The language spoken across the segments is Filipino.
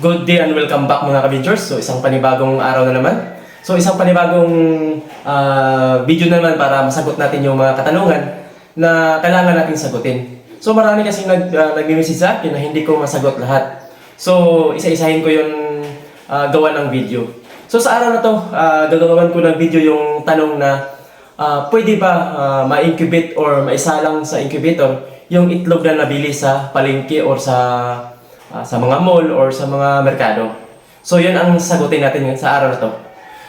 Good day and welcome back mga kabintures. So isang panibagong araw na naman. So isang panibagong ah, video na naman para masagot natin yung mga katanungan na kailangan nating sagutin. So marami kasing nag, uh, nag-message sa akin na hindi ko masagot lahat. So isa-isahin ko yung ah, gawa ng video. So sa araw na to, ah, gagawan ko ng video yung tanong na ah, pwede ba ah, ma-incubate or maisalang sa incubator yung itlog na nabili sa palengke or sa ah, sa mga mall or sa mga merkado. So yun ang sagutin natin sa araw na to.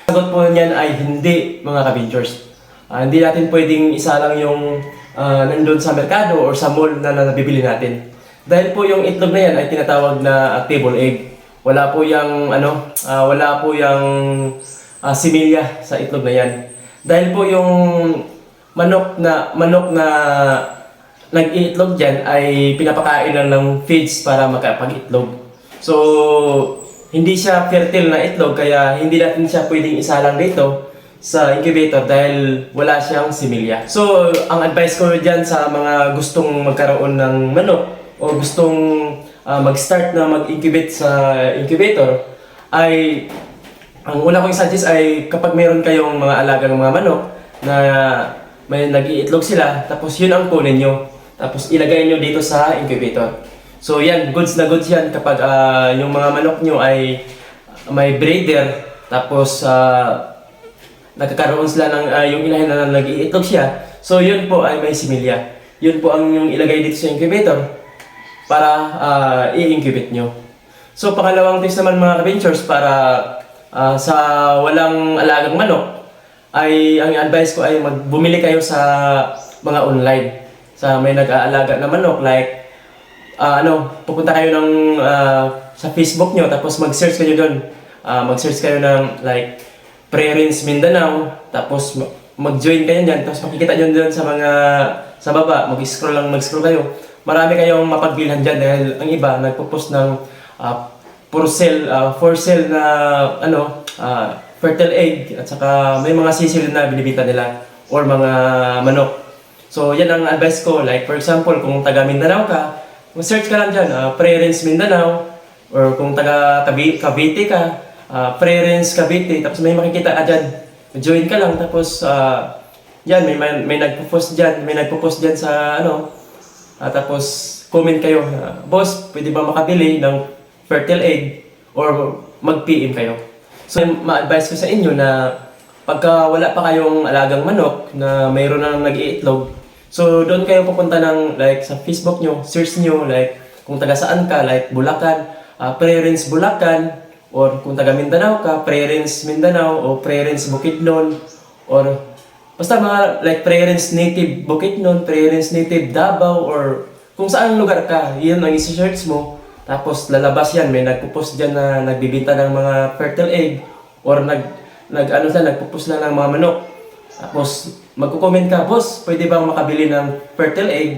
Sagot po niyan ay hindi mga kabintures. Ah, hindi natin pwedeng isalang yung ah, nandun sa merkado or sa mall na, na nabibili natin. Dahil po yung itlog na yan ay tinatawag na ah, table egg. Wala po yung ano, ah, wala po yung ah, similya sa itlog na yan. Dahil po yung manok na manok na nag-iitlog dyan ay pinapakain lang ng feeds para makapag-itlog. So, hindi siya fertile na itlog kaya hindi natin siya pwedeng isalang dito sa incubator dahil wala siyang similya. So, ang advice ko dyan sa mga gustong magkaroon ng manok o gustong ah, mag-start na mag-incubate sa incubator ay ang una kong suggest ay kapag meron kayong mga alagang mga manok na may nag-iitlog sila, tapos yun ang kunin nyo. Tapos ilagay nyo dito sa incubator. So yan, goods na goods yan kapag ah, yung mga manok nyo ay may breeder, tapos ah, nagkakaroon sila ng ah, yung inahin na nag-iitlog siya. So yun po ay may similya. Yun po ang yung ilagay dito sa incubator para ah, i-incubate nyo. So pangalawang tips naman mga ka-ventures para ah, sa walang alagang manok ay ang advice ko ay magbumili kayo sa mga online sa may nag-aalaga na manok like ah, ano pupunta kayo ng ah, sa Facebook nyo tapos mag-search kayo doon Ah, mag-search kayo ng like Pre-Rinse Mindanao tapos ma- mag-join kayo dyan tapos makikita nyo doon sa mga sa baba mag-scroll lang mag-scroll kayo. Marami kayong mapagbilhan dyan dahil ang iba nagpo-post ng ah, for sale ah, for sale na ano ah, fertile egg at saka may mga sisil na binibita nila or mga manok so yan ang advice ko. Like for example kung taga Mindanao ka search ka lang dyan ah, Pre-Rinse Mindanao. Or kung taga Cavi- Cavite ka uh, Pre-Rinse Cavite. Tapos may makikita ka dyan. Join ka lang. Tapos ah, yan may, may, may nagpo-post dyan. May nagpo-post dyan sa ano Ah, tapos, comment kayo, ah, boss, pwede ba makabili ng fertile egg or mag-PM kayo. So, ma-advise ko sa inyo na pagka wala pa kayong alagang manok na mayroon na nag-iitlog, so doon kayo pupunta ng like sa Facebook nyo, search nyo like kung taga saan ka, like Bulacan, uh, Pre-Rinse Bulacan, or kung taga Mindanao ka, Pre-Rinse Mindanao, o Pre-Rinse Bukidnon, or Basta mga like Pre-Rinse Native Bukidnon, Pre-Rinse Native Davao, or kung saan lugar ka, yun ang isi-search mo. Tapos lalabas yan, may nagpo-post dyan na nagbibita ng mga fertile egg, or nag, nag ano sila, nagpo-post na ng mga manok. Tapos magko-comment ka, boss, pwede bang makabili ng fertile egg?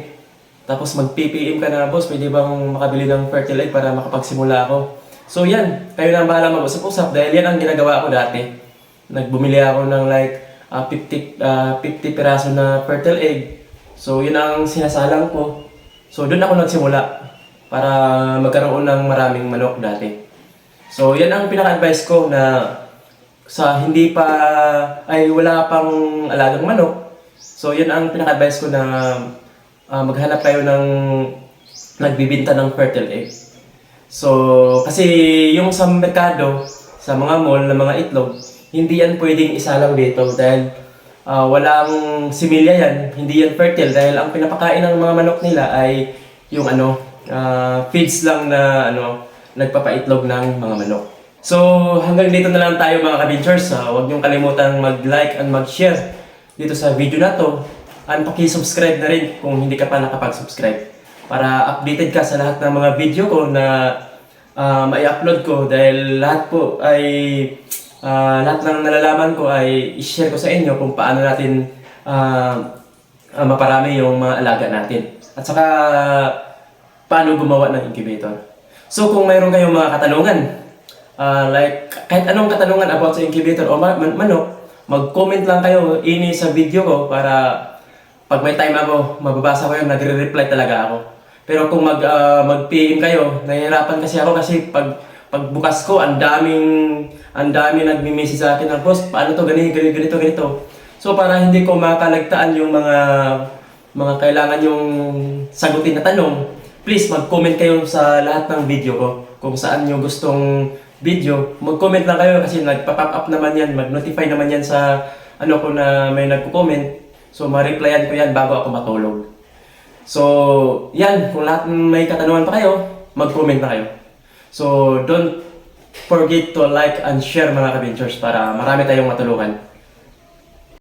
Tapos mag-PPM ka na, boss, pwede bang makabili ng fertile egg para makapagsimula ako? So yan, kayo na ang bahala mag-usap-usap dahil yan ang ginagawa ko dati. Nagbumili ako ng like ah, 50, ah, 50 piraso na fertile egg. So yun ang sinasalang ko. So doon ako nagsimula para magkaroon ng maraming manok dati. So yan ang pinaka-advice ko na sa hindi pa ay wala pang alagang manok. So yun ang pinaka-advice ko na ah, maghanap kayo ng nagbibinta ng fertile egg. So, kasi yung sa merkado, sa mga mall na mga itlog, hindi yan pwedeng isalang dito dahil ah, walang similya yan, hindi yan fertile dahil ang pinapakain ng mga manok nila ay yung ano, ah, feeds lang na ano, nagpapaitlog ng mga manok. So, hanggang dito na lang tayo mga kabinchers. Uh, huwag niyong kalimutan mag-like and mag-share dito sa video na to. And paki-subscribe na rin kung hindi ka pa nakapag-subscribe para updated ka sa lahat ng mga video ko na ah, mai-upload ko dahil lahat po ay ah, lahat ng nalalaman ko ay i-share ko sa inyo kung paano natin ah, ah, maparami yung mga alaga natin. At saka paano gumawa ng incubator. So kung mayroon kayong mga katanungan, ah, like kahit anong katanungan about sa incubator o ma- man- manok, mag-comment lang kayo ini sa video ko para pag may time ako, mababasa ko yun, nagre-reply talaga ako. Pero kung mag, ah, mag-PM kayo, nahihirapan kasi ako kasi pag, pagbukas ko, ang daming, ang dami nagmi-message sa akin ng boss, paano to, ganito, ganito, ganito, ganito. So para hindi ko makalagtaan yung mga mga kailangan yung sagutin na tanong, please mag-comment kayo sa lahat ng video ko. Kung saan nyo gustong video, mag-comment lang kayo kasi nagpa-pop up naman yan, mag-notify naman yan sa ano ko na may nagko-comment. So ma-replyan ko yan bago ako matulog. So, yan, kung lahat may katanungan pa kayo, mag-comment na kayo. So, don't forget to like and share mga ka para marami tayong matulungan.